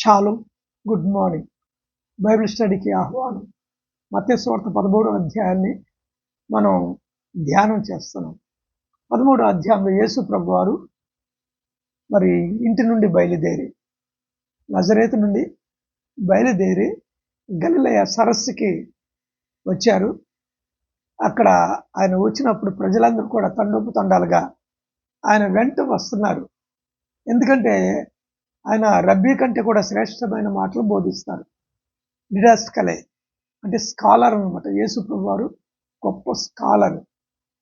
షాలు good morning. Bible స్టడీకి ఆహ్వానం. మత్స్వార్త పదమూడో అధ్యాయాన్ని మనం ధ్యానం చేస్తున్నాం. పదమూడో అధ్యాయంలో యేసు ప్రభు వారు మరి ఇంటి నుండి బయలుదేరి నజరేత నుండి బయలుదేరి గలిలయ సరస్సుకి వచ్చారు. అక్కడ ఆయన వచ్చినప్పుడు ప్రజలందరూ కూడా తండోపు తండాలుగా ఆయన వెంట వస్తున్నారు. ఎందుకంటే ఆయన రబ్బీ కంటే కూడా శ్రేష్టమైన మాటలు బోధిస్తారు. డిడాస్కలే అంటే స్కాలర్ అనమాట యేసుప్రభు వారు గొప్ప స్కాలర్.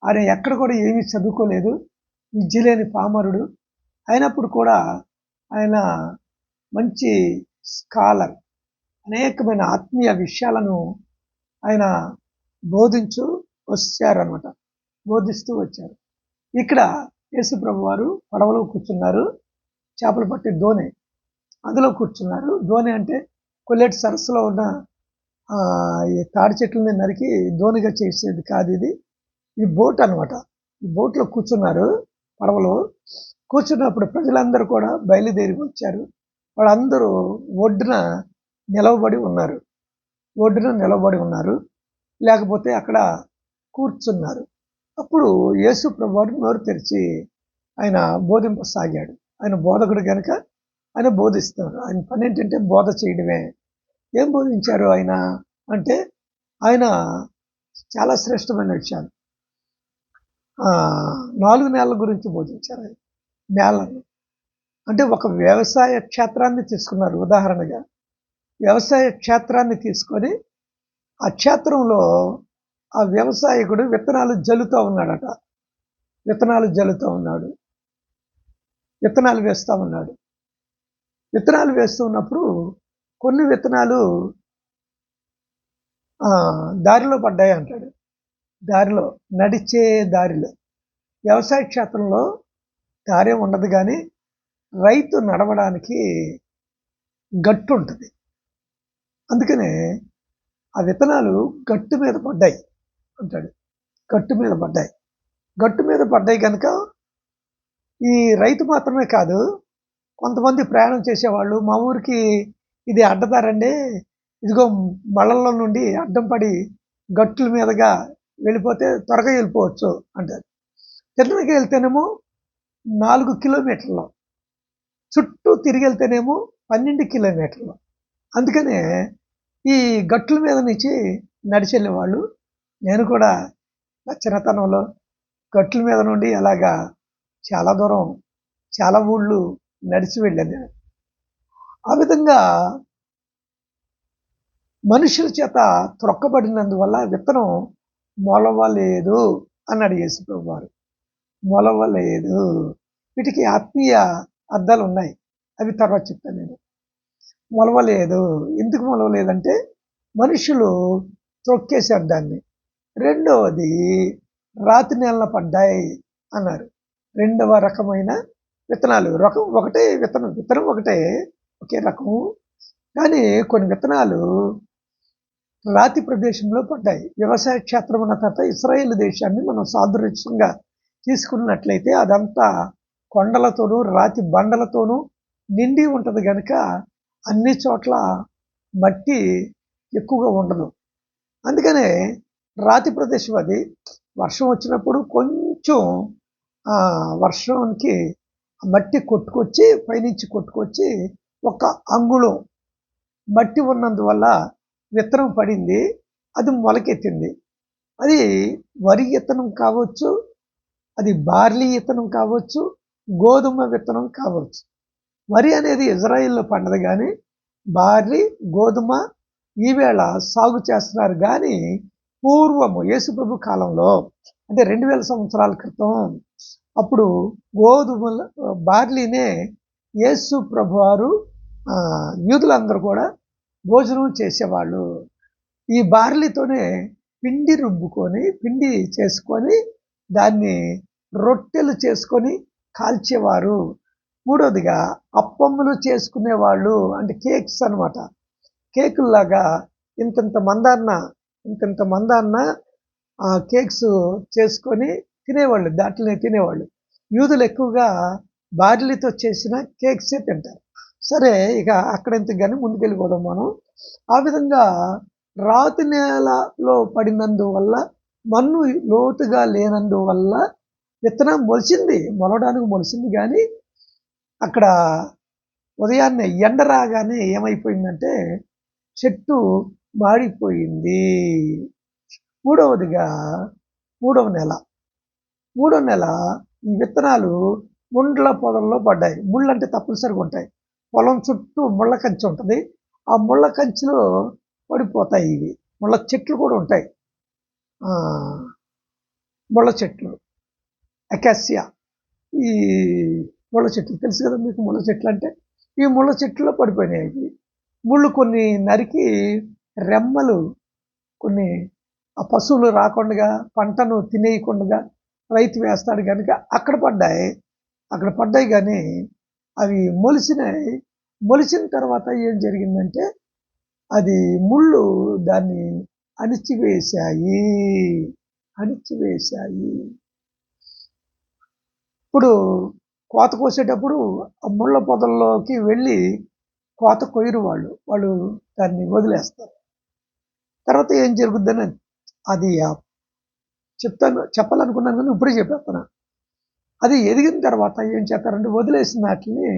ఆయన ఎక్కడ కూడా ఏమీ చదువుకోలేదు. విద్య లేని పామరుడు. అయినప్పుడు కూడా ఆయన మంచి స్కాలర్. అనేకమైన ఆత్మీయ విషయాలను ఆయన బోధించు వచ్చారనమాట బోధిస్తూ వచ్చారు. ఇక్కడ యేసుప్రభు వారు పడవలో కూర్చున్నారు. చేపలు పట్టే ధోని. అందులో కూర్చున్నారు. ధోని అంటే కొల్లేటి సరస్సులో ఉన్న ఈ తాడి చెట్లని నరికి ధోనిగా చేసేది కాదు ఇది. ఈ బోట్ అనమాట ఈ బోట్లో కూర్చున్నారు పడవలో. కూర్చున్నప్పుడు ప్రజలందరూ కూడా బయలుదేరి వచ్చారు. వాళ్ళందరూ ఒడ్డున నిలవబడి ఉన్నారు. ఒడ్డున నిలవబడి ఉన్నారు. లేకపోతే అక్కడ కూర్చున్నారు. అప్పుడు యేసు ప్రభువారు నోరు తెరిచి ఆయన బోధింపసాగాడు. ఆయన బోధకుడు కనుక ఆయన బోధిస్తున్నారు ఆయన పని ఏంటంటే బోధ చేయడమే. ఏం బోధించారు ఆయన? అంటే ఆయన చాలా శ్రేష్టమైన విషయాలు. నాలుగు నెలల గురించి బోధించారు ఆయన. నేలను. అంటే ఒక వ్యవసాయ క్షేత్రాన్ని తీసుకున్నారు. ఉదాహరణగా వ్యవసాయ క్షేత్రాన్ని తీసుకొని ఆ క్షేత్రంలో ఆ వ్యవసాయకుడు విత్తనాలు జల్లుతూ ఉన్నాడట. విత్తనాలు జల్లుతూ ఉన్నాడు. విత్తనాలు వేస్తూ ఉన్నాడు. విత్తనాలు వేస్తూ ఉన్నప్పుడు కొన్ని విత్తనాలు దారిలో పడ్డాయి అంటాడు. దారిలో నడిచే దారిలో. వ్యవసాయ క్షేత్రంలో దారి ఉండదు కానీ రైతు నడవడానికి గట్టు ఉంటుంది. అందుకనే ఆ విత్తనాలు గట్టు మీద పడ్డాయి అంటాడు. గట్టు మీద పడ్డాయి. గట్టు మీద పడ్డాయి కనుక ఈ రైతు మాత్రమే కాదు కొంతమంది ప్రయాణం చేసేవాళ్ళు మా ఊరికి ఇది అడ్డదారండి. ఇదిగో మళ్ళల్లో నుండి అడ్డం పడి గట్టుల మీదుగా వెళ్ళిపోతే త్వరగా వెళ్ళిపోవచ్చు అంటారు. తిరుమలకి వెళ్తేనేమో నాలుగు కిలోమీటర్లు చుట్టూ తిరిగి వెళ్తేనేమో పన్నెండు కిలోమీటర్లు. అందుకనే ఈ గట్టుల మీద నుంచి నడిచెళ్ళేవాళ్ళు నేను కూడా నా చిన్నతనంలో గట్టుల మీద నుండి అలాగా చాలా దూరం చాలా ఊళ్ళు నడిచి వెళ్ళాను ఆ విధంగా మనుషుల చేత త్రొక్కబడినందువల్ల విత్తనం మొలవలేదు అన్నాడు యేసుప్రభు వారు మొలవలేదు. వీటికి ఆత్మీయ అద్దాలు ఉన్నాయి. అవి తర్వాత చెప్తాను నేను. మొలవలేదు. ఎందుకు మొలవలేదంటే మనుషులు త్రొక్కేశారు దాన్ని. రెండవది రాతి నెలన పడ్డాయి అన్నారు. రెండవ రకమైన విత్తనాలు. రకం ఒకటే విత్తనం విత్తనం ఒకటే ఒకే రకం. కానీ కొన్ని విత్తనాలు రాతి ప్రదేశంలో పడ్డాయి. వ్యవసాయ క్షేత్రం ఉన్న తర్వాత ఇస్రాయేల్ దేశాన్ని మనం సాదృశ్యంగా తీసుకున్నట్లయితే అదంతా కొండలతోనూ రాతి బండలతోనూ నిండి ఉంటుంది కనుక అన్ని చోట్ల మట్టి ఎక్కువగా ఉండదు. అందుకనే రాతి ప్రదేశం అది. వర్షం వచ్చినప్పుడు కొంచెం వర్షంకి మట్టి కొట్టుకొచ్చి పైనుంచి కొట్టుకొచ్చి ఒక అంగుళం మట్టి ఉన్నందువల్ల విత్తనం పడింది అది మొలకెత్తింది. అది వరి విత్తనం కావచ్చు అది బార్లీ విత్తనం కావచ్చు గోధుమ విత్తనం కావచ్చు. వరి అనేది ఇజ్రాయిల్లో పండదు కానీ బార్లీ గోధుమ ఈవేళ సాగు చేస్తున్నారు కానీ పూర్వము యేసుప్రభు కాలంలో అంటే రెండు వేల సంవత్సరాల క్రితం అప్పుడు గోధుమల బార్లీనే యేసు ప్రభువారు యూదులందరూ కూడా భోజనం చేసేవాళ్ళు. ఈ బార్లీతోనే పిండి రుబ్బుకొని పిండి చేసుకొని దాన్ని రొట్టెలు చేసుకొని కాల్చేవారు. మూడవదిగా అప్పములు చేసుకునేవాళ్ళు అంటే కేక్స్ అనమాట కేకుల్లాగా ఇంతంత మందాన్న ఇంతంత మందాన్న కేక్స్ చేసుకొని తినేవాళ్ళు దాంట్లోనే తినేవాళ్ళు. యూదులు ఎక్కువగా బార్లీతో చేసిన కేక్సే తింటారు. సరే ఇక అక్కడ ఎందుకు కానీ ముందుకెళ్ళిపోదాం మనం. ఆ విధంగా రాతి నేలలో పడినందువల్ల మన్ను లోతుగా లేనందువల్ల విత్తనం మొలిచింది మొలవడానికి మొలిచింది కానీ అక్కడ ఉదయాన్నే ఎండ రాగానే ఏమైపోయిందంటే చెట్టు మాడిపోయింది. మూడవదిగా మూడవ నెల. మూడో నెల ఈ విత్తనాలు ముండ్ల పొదల్లో పడ్డాయి. ముళ్ళు అంటే తప్పనిసరిగా ఉంటాయి. పొలం చుట్టూ ముళ్ళ కంచె ఉంటుంది. ఆ ముళ్ళ కంచెలో పడిపోతాయి ఇవి. ముళ్ళ చెట్లు కూడా ఉంటాయి. ముళ్ళ చెట్లు. అకాసియా. ఈ ముళ్ళ చెట్లు తెలుసు కదా మీకు ముళ్ళ చెట్లు అంటే? ఈ ముళ్ళ చెట్లలో పడిపోయినాయి ఇవి ముళ్ళు కొన్ని నరికి రెమ్మలు కొన్ని ఆ పశువులు రాకుండా పంటను తినేయకుండా రైతు వేస్తాడు కనుక అక్కడ పడ్డాయి. అక్కడ పడ్డాయి కానీ అవి మొలిసినాయి. మొలిసిన తర్వాత ఏం జరిగిందంటే అది ముళ్ళు దాన్ని అణిచివేశాయి. అణిచివేశాయి. ఇప్పుడు కోత కోసేటప్పుడు ఆ ముళ్ళ పొదల్లోకి వెళ్ళి కోత కొయ్యరు వాళ్ళు. వాళ్ళు దాన్ని వదిలేస్తారు. తర్వాత ఏం జరుగుద్దని అది ఆ- చెప్తాను చెప్పాలనుకున్నాను కానీ ఇప్పుడే చెప్పేస్తాను అది ఎదిగిన తర్వాత ఏం చేస్తారంటే వదిలేసిన వాటిని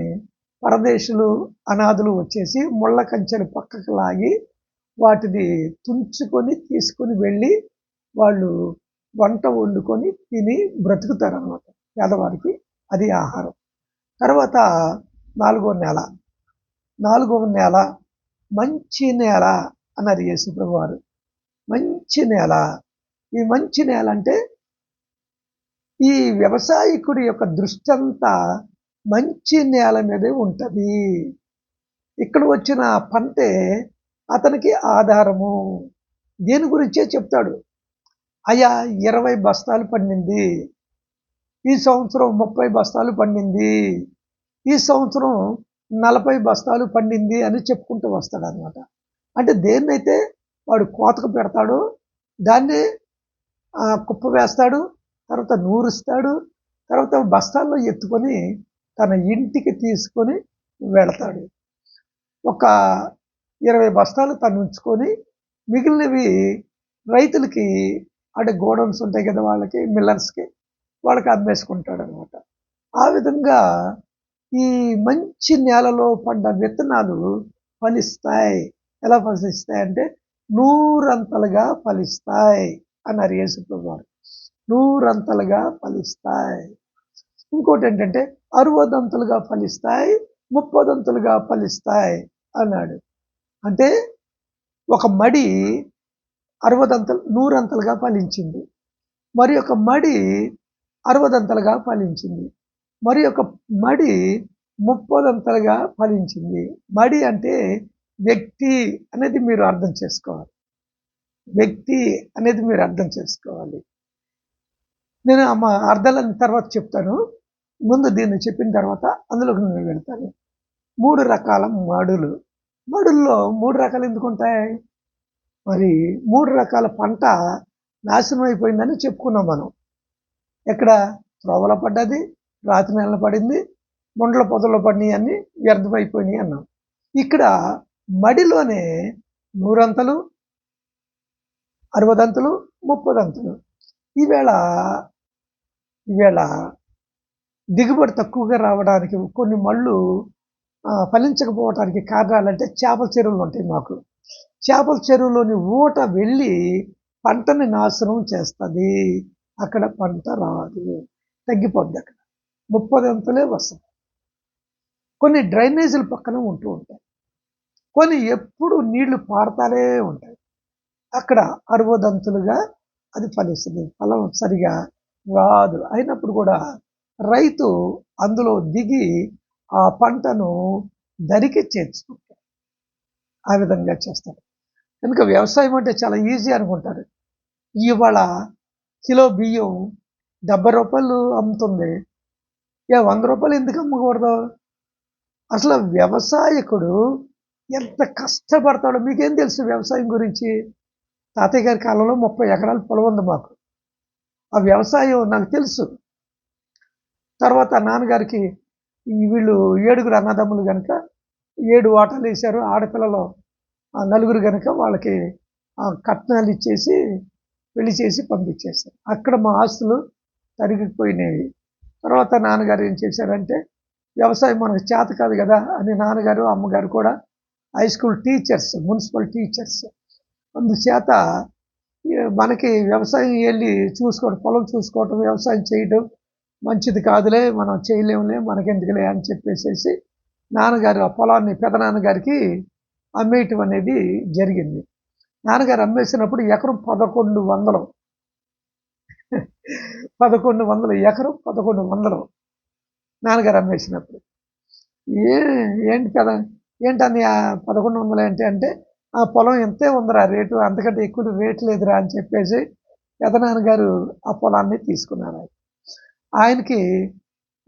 పరదేశులు అనాథులు వచ్చేసి ముళ్ళ కంచెలు పక్కకు లాగి వాటిని తుంచుకొని తీసుకొని వెళ్ళి వాళ్ళు వంట వండుకొని తిని బ్రతుకుతారు అనమాట పేదవారికి. అది ఆహారం. తర్వాత నాలుగో నెల. నాలుగవ నెల మంచి నేల అన్నారు యేసుప్రభు వారు మంచి నేల ఈ మంచి నేల అంటే ఈ వ్యవసాయకుడి యొక్క దృష్టి అంతా మంచి నేల మీదే ఉంటుంది. ఇక్కడ వచ్చిన పంటే అతనికి ఆధారము. దేని గురించే చెప్తాడు? అయ్యా ఇరవై బస్తాలు పండింది. ఈ సంవత్సరం ముప్పై బస్తాలు పండింది. ఈ సంవత్సరం నలభై బస్తాలు పండింది అని చెప్పుకుంటూ వస్తాడు అనమాట అంటే దేన్నైతే వాడు కోతకు పెడతాడో దాన్ని కుప్ప వేస్తాడు తర్వాత నూరుస్తాడు తర్వాత బస్తాల్లో ఎత్తుకొని తన ఇంటికి తీసుకొని వెళతాడు. ఒక ఇరవై బస్తాలు తను ఉంచుకొని మిగిలినవి రైతులకి అంటే గోడౌన్స్ ఉంటాయి కదా వాళ్ళకి మిల్లర్స్కి వాళ్ళకి అమ్మేసుకుంటాడు అనమాట ఆ విధంగా ఈ మంచి నేలలో పడ్డ విత్తనాలు ఫలిస్తాయి. ఎలా ఫలిస్తాయి అంటే నూరంతలుగా ఫలిస్తాయి. అన్నారు యేసుప్రభు వారు. నూరంతలుగా ఫలిస్తాయి. ఇంకోటి ఏంటంటే అరవదంతలుగా ఫలిస్తాయి ముప్పదంతలుగా ఫలిస్తాయి అన్నాడు. అంటే ఒక మడి అరవదంతలు నూరంతలుగా ఫలించింది. మరి ఒక మడి అరవదంతలుగా ఫలించింది. మరి ఒక మడి ముప్పదంతలుగా ఫలించింది. మడి అంటే వ్యక్తి అనేది మీరు అర్థం చేసుకోవాలి. వ్యక్తి అనేది మీరు అర్థం చేసుకోవాలి. నేను మా అర్థాలని తర్వాత చెప్తాను. ముందు దీన్ని చెప్పిన తర్వాత అందులోకి నేను వెళ్తాను. మూడు రకాల మడులు. మడుల్లో మూడు రకాలు ఎందుకు ఉంటాయి? మరి మూడు రకాల పంట నాశనం అయిపోయిందని చెప్పుకున్నాం మనం. ఎక్కడ? త్రోవల పడ్డది రాతి నెల పడింది ముండ్ల పొదలు పడినాయి అన్ని వ్యర్థమైపోయినాయి అన్నాం. ఇక్కడ మడిలోనే నూరంతలు అరవదంతులు ముప్పదంతులు. ఈవేళ ఈవేళ దిగుబడి తక్కువగా రావడానికి కొన్ని మళ్ళు ఫలించకపోవడానికి కారణాలంటే చేపల చెరువులు ఉంటాయి మాకు. చేపల చెరువులోని ఊట వెళ్ళి పంటని నాశనం చేస్తుంది. అక్కడ పంట రాదు. తగ్గిపోద్ది అక్కడ. ముప్పదంతులే వస్తుంది కొన్ని డ్రైనేజీల పక్కన ఉంటూ ఉంటాయి. కొన్ని ఎప్పుడు నీళ్ళు పారుతానే ఉంటాయి. అక్కడ అరవదంతులుగా అది ఫలిస్తుంది. ఫలం సరిగా రాదు. అయినప్పుడు కూడా రైతు అందులో దిగి ఆ పంటను ధరికి చేర్చుకుంటాడు. ఆ విధంగా చేస్తాడు. కనుక వ్యవసాయం అంటే చాలా ఈజీ అనుకుంటారు ఇవాళ కిలో బియ్యం డెబ్బై రూపాయలు అమ్ముతుంది. ఏ వంద రూపాయలు ఎందుకు అమ్మకూడదు? అసలు వ్యవసాయకుడు ఎంత కష్టపడతాడో మీకేం తెలుసు వ్యవసాయం గురించి? తాతయ్య గారి కాలంలో ముప్పై ఎకరాల పొలం ఉంది మాకు. ఆ వ్యవసాయం నాకు తెలుసు. తర్వాత నాన్నగారికి వీళ్ళు ఏడుగురు అన్నదమ్ములు కనుక ఏడు వాటాలు వేశారు. ఆడపిల్లలు నలుగురు కనుక వాళ్ళకి కట్నాలు ఇచ్చేసి పెళ్ళి చేసి పంపించేశారు. అక్కడ మా ఆస్తులు తరిగిపోయినాయి తర్వాత నాన్నగారు ఏం చేశారంటే వ్యవసాయం మనకు చేత కాదు కదా అని నాన్నగారు అమ్మగారు కూడా high school teachers municipal teachers అందుచేత మనకి వ్యవసాయం వెళ్ళి చూసుకోవడం పొలం చూసుకోవటం వ్యవసాయం చేయడం మంచిది కాదులే మనం చేయలేములే మనకెందుకులే అని చెప్పేసేసి నాన్నగారు ఆ పొలాన్ని పెదనాన్నగారికి అమ్మేయటం అనేది జరిగింది. నాన్నగారు అమ్మేసినప్పుడు ఎకరం పదకొండు వందలు. పదకొండు వందలు ఎకరం పదకొండు వందలు నాన్నగారు అమ్మేసినప్పుడు. ఏ ఏంటి పెద ఏంటని ఆ పదకొండు వందలు ఏంటి అంటే ఆ పొలం ఎంతే ఉందిరా రేటు? అంతకంటే ఎక్కువ రేటు లేదురా అని చెప్పేసి పెదనాన్న గారు ఆ పొలాన్ని తీసుకున్నారు ఆయనకి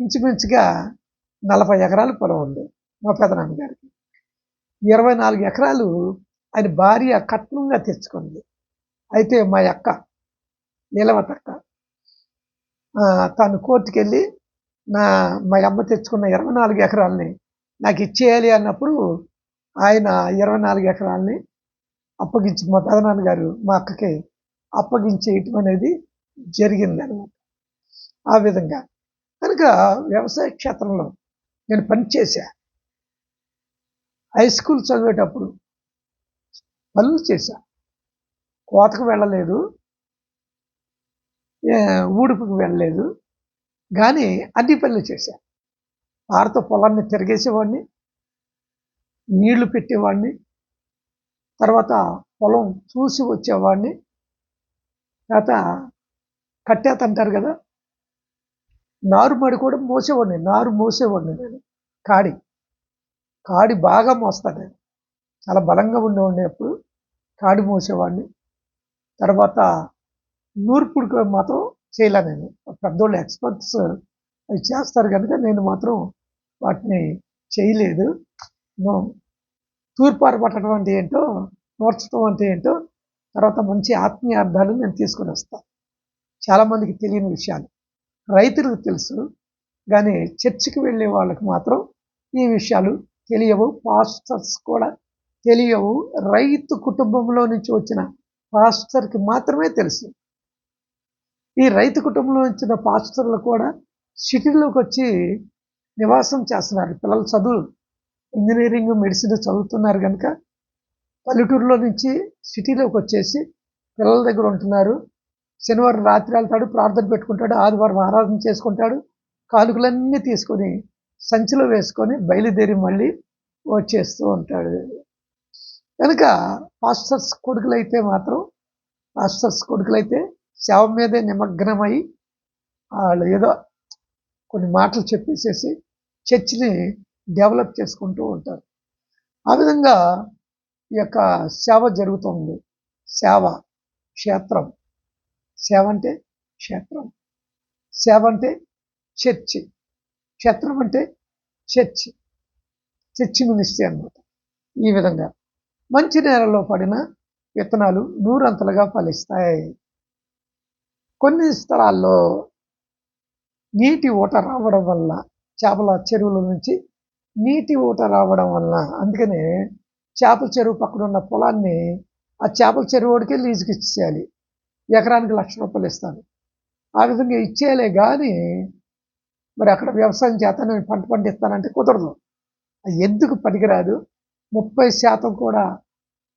ఇంచుమించుగా నలభై ఎకరాల పొలం ఉంది మా పెదనాన్నగారికి ఇరవై నాలుగు ఎకరాలు ఆయన భార్య కట్నంగా తెచ్చుకుంది. అయితే మా అక్క నీలవతక్క తను కోర్టుకెళ్ళి నా మా అమ్మ తెచ్చుకున్న ఇరవై నాలుగు ఎకరాలని నాకు ఇచ్చేయాలి అన్నప్పుడు ఆయన ఇరవై నాలుగు ఎకరాలని అప్పగించి మా పెదనాన్నగారు మా అక్కకి అప్పగించేయటం అనేది జరిగింది అనమాట ఆ విధంగా కనుక వ్యవసాయ క్షేత్రంలో నేను పనిచేశా హై స్కూల్ చదివేటప్పుడు పనులు చేశా. కోతకు వెళ్ళలేదు. ఊడుపుకి వెళ్ళలేదు. కానీ అన్ని పనులు చేశా. వారితో పొలాన్ని తిరిగేసేవాడిని. నీళ్ళు పెట్టేవాడిని. తర్వాత పొలం చూసి వచ్చేవాడిని. తర్వాత కట్టేత అంటారు కదా నారు మడి కూడా మోసేవాడిని నారు మోసేవాడిని నేను. కాడి కాడి బాగా మోస్తాను నేను. చాలా బలంగా ఉండేవాడిని అప్పుడు కాడి మోసేవాడిని. తర్వాత నూర్పుడికి మాత్రం చేయలే నేను. పెద్దోళ్ళు ఎక్స్పర్ట్స్ అవి చేస్తారు కనుక నేను మాత్రం వాటిని చేయలేదు. తూర్పారు పట్టడం అంటే ఏంటో నోర్చడం అంటే ఏంటో తర్వాత మంచి ఆత్మీయ అర్థాలు నేను తీసుకొని వస్తాను చాలామందికి తెలియని విషయాలు. రైతులకు తెలుసు కానీ చర్చికి వెళ్ళే వాళ్ళకి మాత్రం ఈ విషయాలు తెలియవు. పాస్టర్స్ కూడా తెలియవు. రైతు కుటుంబంలో నుంచి వచ్చిన పాస్టర్కి మాత్రమే తెలుసు. ఈ రైతు కుటుంబంలో వచ్చిన పాస్టర్లు కూడా సిటీలోకి వచ్చి నివాసం చేస్తున్నారు. పిల్లల చదువు ఇంజనీరింగ్ మెడిసిన్ చదువుతున్నారు కనుక పల్లెటూరులో నుంచి సిటీలోకి వచ్చేసి పిల్లల దగ్గర ఉంటున్నారు. శనివారం రాత్రి వెళ్తాడు ప్రార్థన పెట్టుకుంటాడు ఆదివారం ఆరాధన చేసుకుంటాడు. కానుకలన్నీ తీసుకొని సంచిలో వేసుకొని బయలుదేరి మళ్ళీ వచ్చేస్తూ ఉంటాడు. కనుక పాస్టర్స్ కొడుకులైతే మాత్రం పాస్టర్స్ కొడుకులైతే శవ మీదే నిమగ్నమై వాళ్ళు ఏదో కొన్ని మాటలు చెప్పేసేసి చర్చిని డెవలప్ చేసుకుంటూ ఉంటారు. ఆ విధంగా ఈ యొక్క సేవ జరుగుతుంది. సేవ క్షేత్రం. సేవ అంటే క్షేత్రం. సేవ అంటే చర్చి. క్షేత్రం అంటే చర్చి. చర్చి మినిస్ట్రీ అనమాట ఈ విధంగా మంచి నేలలో పడిన విత్తనాలు నూరంతలుగా ఫలిస్తాయి. కొన్ని స్థలాల్లో నీటి ఊట రావడం వల్ల చేపల చెరువుల నుంచి నీటి ఊట రావడం వల్ల. అందుకనే చేపల చెరువు పక్కన ఉన్న పొలాన్ని ఆ చేపల చెరువుడికే లీజుకి ఇచ్చేయాలి. ఎకరానికి లక్ష రూపాయలు ఇస్తాను. ఆ విధంగా ఇచ్చేయలే కానీ మరి అక్కడ వ్యవసాయం చేత నేను పంట పండిస్తానంటే కుదరదు. ఎందుకు పనికిరాదు? ముప్పై శాతం కూడా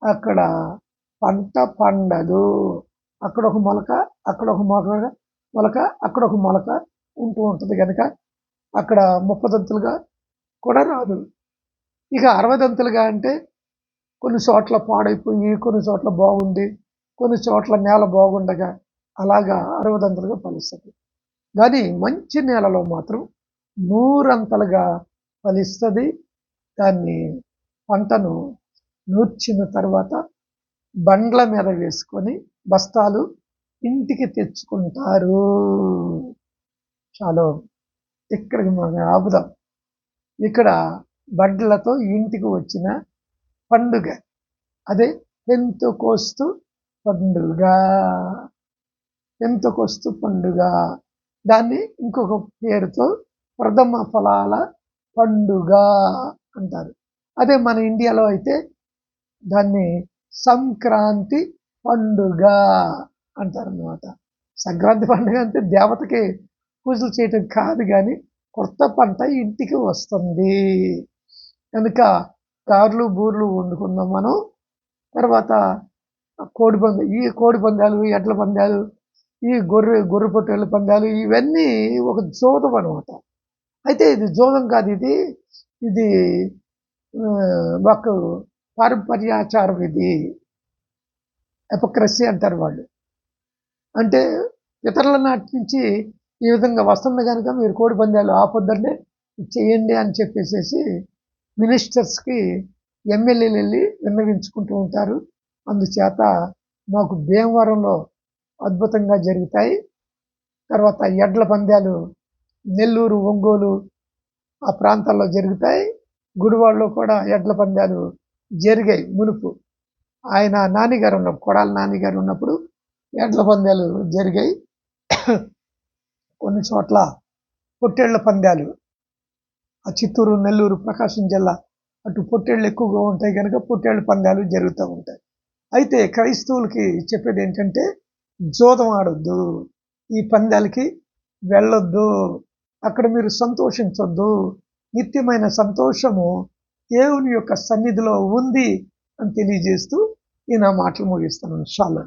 అక్కడ పంట పండదు. అక్కడ ఒక మొలక అక్కడ ఒక మొలక మొలక అక్కడ ఒక మొలక ఉంటూ ఉంటుంది కనుక అక్కడ ముప్పదంతులుగా కూడా రాదు. ఇక అరవదంతులుగా అంటే కొన్ని చోట్ల పాడైపోయి కొన్ని చోట్ల బాగుండి కొన్ని చోట్ల నేల బాగుండగా అలాగా అరవదంతులుగా ఫలిస్తుంది. కానీ మంచి నేలలో మాత్రం నూరంతలుగా ఫలిస్తుంది. దాన్ని పంటను నూర్చిన తర్వాత బండ్ల మీద వేసుకొని బస్తాలు ఇంటికి తెచ్చుకుంటారు. చాలా. ఇక్కడికి మనం ఆపుదాం ఇక్కడ బడ్లతో ఇంటికి వచ్చిన పండుగ. అదే ఎంతో కోస్తు పండుగ. ఎంత కోస్తు పండుగ. దాన్ని ఇంకొక పేరుతో ప్రథమ ఫలాల పండుగ అంటారు. అదే మన ఇండియాలో అయితే దాన్ని సంక్రాంతి పండుగ అంటారన్నమాట. సంక్రాంతి పండుగ అంటే దేవతకి పూజలు చేయటం కాదు కానీ కొత్త పంట ఇంటికి వస్తుంది. కనుక కార్లు బూర్లు వండుకుందాం మనం. తర్వాత కోడి పంద ఈ కోడి పందాలు ఎడ్ల పందాలు ఈ గొర్రె గొర్రె పొట్టేళ్ళ పందాలు ఇవన్నీ ఒక జోదం అనమాట అయితే ఇది జోదం కాదు ఇది. ఇది ఒక పారంపర్యాచారం ఇది. ఎపక్రసీ అంటారు వాళ్ళు. అంటే ఇతరుల నాటి నుంచి ఈ విధంగా వస్తుంది కనుక మీరు కోడి పందాలు ఆపొద్దంటే చేయండి అని చెప్పేసేసి మినిస్టర్స్కి ఎమ్మెల్యేలు వెళ్ళి విన్నవించుకుంటూ ఉంటారు. అందుచేత మాకు భీమవరంలో అద్భుతంగా జరుగుతాయి. తర్వాత ఎడ్ల పందాలు నెల్లూరు ఒంగోలు ఆ ప్రాంతాల్లో జరుగుతాయి. గుడివాడలో కూడా ఎడ్ల పందాలు జరిగాయి మునుపు. ఆయన నాన్నగారు ఉన్నప్పుడు కొడాల నాన్నగారు ఉన్నప్పుడు ఎడ్ల పందాలు జరిగాయి. కొన్ని చోట్ల పొట్టేళ్ళ పందాలు. ఆ చిత్తూరు నెల్లూరు ప్రకాశం జిల్లా అటు పొట్టేళ్ళు ఎక్కువగా ఉంటాయి కనుక పొట్టేళ్ళ పందాలు జరుగుతూ ఉంటాయి. అయితే క్రైస్తవులకి చెప్పేది ఏంటంటే జోదం ఆడొద్దు ఈ పందాలకి వెళ్ళొద్దు అక్కడ మీరు సంతోషించొద్దు నిత్యమైన సంతోషము దేవుని యొక్క సన్నిధిలో ఉంది అని తెలియజేస్తూ ఈ నా మాటలు ముగిస్తాను షాలో.